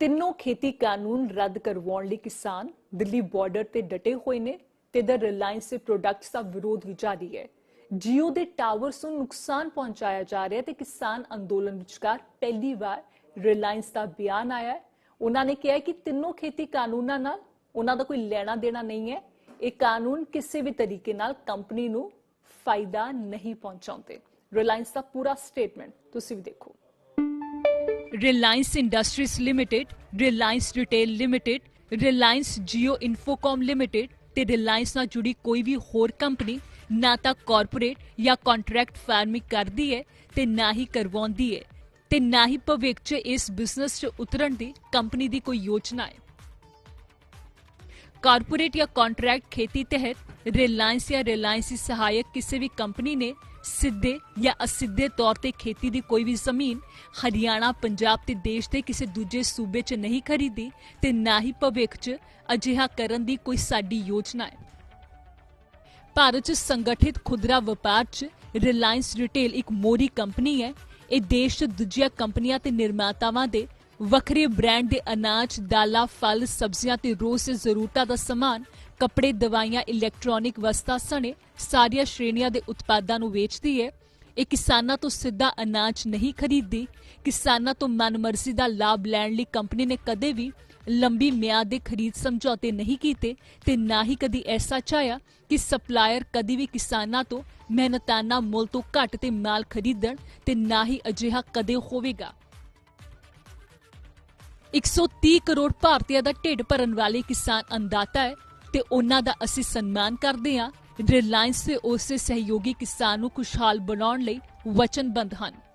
ਤਿੰਨੋਂ ਖੇਤੀ ਕਾਨੂੰਨ ਰੱਦ ਕਰਵਾਉਣ ਲਈ ਕਿਸਾਨ ਦਿੱਲੀ ਬਾਰਡਰ ਤੇ ਡਟੇ ਹੋਏ ਨੇ ਤੇ ਦ ਰਿਲਾਇੰਸ ਦੇ ਪ੍ਰੋਡਕਟਸ ਦਾ ਵਿਰੋਧ ਵੀ ਜਾਰੀ ਹੈ। ਜੀਓ ਦੇ ਟਾਵਰਸ ਨੂੰ ਨੁਕਸਾਨ ਪਹੁੰਚਾਇਆ ਜਾ ਰਿਹਾ ਹੈ ਤੇ ਕਿਸਾਨ ਅੰਦੋਲਨ ਵਿਚਕਾਰ ਪਹਿਲੀ ਵਾਰ ਰਿਲਾਇੰਸ ਦਾ ਬਿਆਨ ਆਇਆ ਹੈ। ਉਹਨਾਂ ਨੇ ਕਿਹਾ ਕਿ ਤਿੰਨੋਂ ਖੇਤੀ ਕਾਨੂੰਨਾਂ ਨਾਲ ਉਹਨਾਂ ਦਾ ਕੋਈ ਲੈਣਾ ਦੇਣਾ ਨਹੀਂ ਹੈ। ਇਹ ਕਾਨੂੰਨ ਕਿਸੇ ਵੀ ਤਰੀਕੇ ਨਾਲ ਕੰਪਨੀ ਨੂੰ ਫਾਇਦਾ ਨਹੀਂ ਪਹੁੰਚਾਉਂਦੇ। ਰਿਲਾਇੰਸ ਦਾ ਪੂਰਾ ਸਟੇਟਮੈਂਟ ਤੁਸੀਂ ਵੀ ਦੇਖੋ। Reliance Industries Limited Reliance Retail Limited Reliance Jio Infocomm Limited ਤੇ ਰਿਲਾਇੰਸ ਨਾਲ ਜੁੜੀ ਕੋਈ ਵੀ ਹੋਰ ਕੰਪਨੀ ਨਾ ਤਾਂ ਕਾਰਪੋਰੇਟ ਜਾਂ ਕੰਟਰੈਕਟ ਫਾਰਮਿੰਗ ਕਰਦੀ ਹੈ ਤੇ ਨਾ ਹੀ ਕਰਵਾਉਂਦੀ ਹੈ ਤੇ ਨਾ ਹੀ ਭਵਿੱਖ 'ਚ ਇਸ ਬਿਜ਼ਨਸ 'ਚ ਉਤਰਨ ਦੀ ਕੰਪਨੀ ਦੀ ਕੋਈ ਯੋਜਨਾ ਹੈ। ਕਾਰਪੋਰੇਟ ਜਾਂ ਕੰਟਰੈਕਟ ਖੇਤੀ ਤਹਿਤ ਰਿਲਾਇੰਸ ਜਾਂ ਰਿਲਾਇੰਸ ਦੀ ਸਹਾਇਕ ਕਿਸੇ ਵੀ ਕੰਪਨੀ ਨੇ ਸਿੱਧੇ ਜਾਂ ਅਸਿੱਧੇ ਤੌਰ ਤੇ ਖੇਤੀ ਦੀ ਕੋਈ ਵੀ ਜ਼ਮੀਨ ਹਰਿਆਣਾ, ਪੰਜਾਬ ਤੇ ਦੇਸ਼ ਦੇ ਕਿਸੇ ਦੂਜੇ ਸੂਬੇ 'ਚ ਨਹੀਂ ਖਰੀਦੀ ਤੇ ਨਾ ਹੀ ਭਵਿੱਖ 'ਚ ਅਜਿਹਾ ਕਰਨ ਦੀ ਕੋਈ ਸਾਡੀ ਯੋਜਨਾ ਹੈ। ਭਾਰਤ 'ਚ ਸੰਗਠਿਤ ਖੁਦਰਾ ਵਪਾਰ 'ਚ ਰਿਲਾਇੰਸ ਰਿਟੇਲ ਇੱਕ ਮੋਰੀ ਕੰਪਨੀ ਹੈ। ਇਹ ਦੇਸ਼ 'ਚ ਦੂਜੀਆਂ ਕੰਪਨੀਆਂ ਤੇ ਨਿਰਮਾਤਾਵਾਂ ਦੇ ਵੱਖਰੇ ਬ੍ਰਾਂਡ ਦੇ ਅਨਾਜ, ਦਾਲਾਂ, ਫਲ, ਸਬਜ਼ੀਆਂ ਤੇ ਰੋਜ਼ ਦੇ ਜ਼ਰੂਰਤਾਂ ਦਾ ਸਮਾਨ, ਕੱਪੜੇ, ਦਵਾਈਆਂ, ਇਲੈਕਟ੍ਰੋਨਿਕ ਵਸਤਾਂ ਸਣੇ ਸਾਰੀਆਂ ਸ਼੍ਰੇਣੀਆਂ ਦੇ ਉਤਪਾਦਾਂ ਨੂੰ ਵੇਚਦੀ ਹੈ ਇਹ ਕਿਸਾਨਾਂ ਤੋਂ ਸਿੱਧਾ ਅਨਾਜ ਨਹੀਂ ਖਰੀਦਦੀ। ਕਿਸਾਨਾਂ ਤੋਂ ਮਨਮਰਜ਼ੀ ਦਾ ਲਾਭ ਲੈਣ ਲਈ ਕੰਪਨੀ ਨੇ ਕਦੇ ਵੀ ਲੰਬੀ ਮਿਆਦ ਦੇ ਖਰੀਦ ਸਮਝੌਤੇ ਨਹੀਂ ਕੀਤੇ ਤੇ ਨਾ ਹੀ ਕਦੀ ਐਸਾ ਚਾਹਿਆ ਕਿ ਸਪਲਾਇਰ ਕਦੀ ਵੀ ਕਿਸਾਨਾਂ ਤੋਂ ਮਿਹਨਤਾਨਾ ਮੁੱਲ ਤੋਂ ਘੱਟ ਤੇ ਮਾਲ ਖਰੀਦਣ ਤੇ ਨਾ ਹੀ ਅਜਿਹਾ ਕਦੇ ਹੋਵੇਗਾ। 130 ਕਰੋੜ ਭਾਰਤੀਆਂ ਦਾ ਢਿੱਡ ਭਰਨ ਵਾਲੇ ਕਿਸਾਨ ਅੰਦਾਤਾ ਹੈ ਤੇ ਉਹਨਾਂ ਦਾ ਅਸੀਂ ਸਨਮਾਨ ਕਰਦੇ ਹਾਂ। ਰਿਲਾਇੰਸ ਤੇ ਉਸ ਸਹਿਯੋਗੀ ਕਿਸਾਨ ਨੂੰ ਖੁਸ਼ਹਾਲ ਬਣਾਉਣ ਲਈ ਵਚਨਬੱਧ ਹਨ।